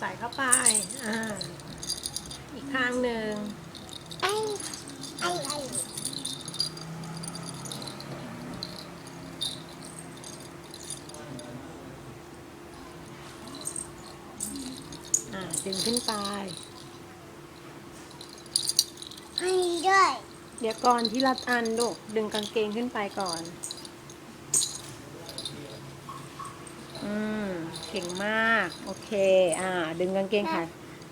ใส่เข้าไป อ่า อีกข้างหนึ่งไอ้ไอ้ไอ้อ่าดึงขึ้นไปให้ด้วย เดี๋ยวก่อนที่รัดอันลูกดึงกางเกงขึ้นไปก่อน อืม ก่งมาก โอเค อ่า ดึงกางเกงขา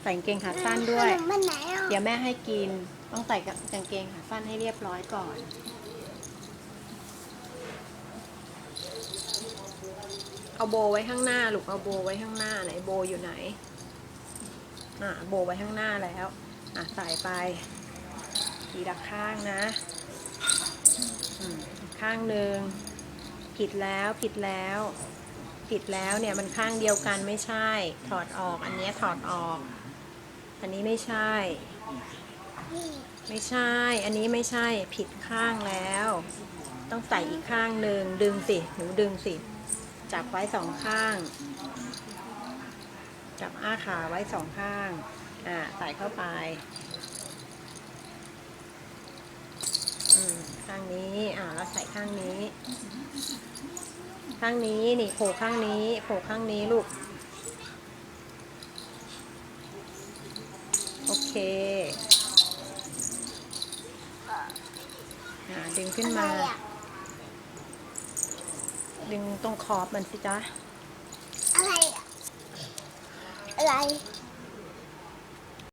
ใส่กางเกงขาสั้นด้วยขนมมันไหนอะเดี๋ยวแม่ให้กิน ต้องใส่กางเกงขาสั้นให้เรียบร้อยก่อน เอาโบไว้ข้างหน้าลูก เอาโบไว้ข้างหน้าไหนโบอยู่ไหน อะโบไว้ข้างหน้าแล้ว อะใส่ไป ทีละข้างนะอืมอีกข้างหนึ่งผิดแล้วผิดแล้ว ผิดแล้วเนี่ยมันข้างเดียวกันไม่ใช่ ถอดออกอันนี้ถอดออก อันนี้ไม่ใช่ ไม่ใช่ อันนี้ไม่ใช่ผิดข้างแล้ว ต้องใส่อีกข้างหนึ่งดึงสิหนูดึงสิจับไว้สองข้าง จับอ้าขาไว้สองข้างอ่าใส่เข้าไป อืม ข้างนี้อ่าแล้วใส่ข้างนี้ ข้างนี้นี่โผล่ข้างนี้โผล่ข้างนี้ลูก โอเคอ่าดึงขึ้นมาอะไรอะดึงตรงขอบมันสิจ๊ะ อะไรอะอะไร